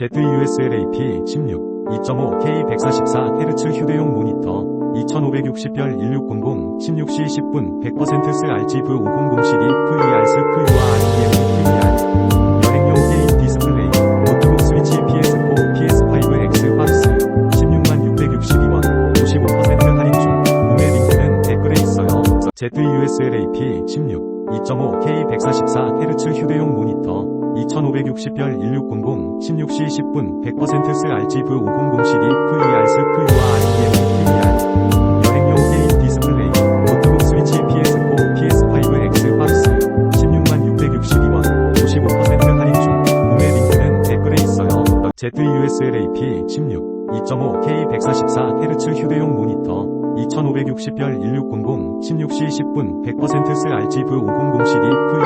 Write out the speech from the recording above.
ZUSLAP 16 2.5K144Hz 휴대용 모니터 2560별 1600 16시 10분 100%스 RGB 500 CD VRS QUR EM PVR 여행용 게임 디스플레이 노트북 스위치 PS4 PS5 X 박스 16만 662원 55% 할인 중 구매 링크는 댓글에 있어요. ZUSLAP 16 2.5K144Hz 휴대용 모니터 2560별 1600 16시 10분 100%스 RGB 500 CD VRS QUR EM PVR 여행용 게임 디스플레이 노트북 스위치 PS4 PS5 X 박스 16만 662원 55% 할인 중 구매 링크는 댓글에 있어요. ZUSLAP 16 2.5K144Hz 휴대용 모니터 2560별 1600 16시 10분 100%스 RGB 500 CD VRS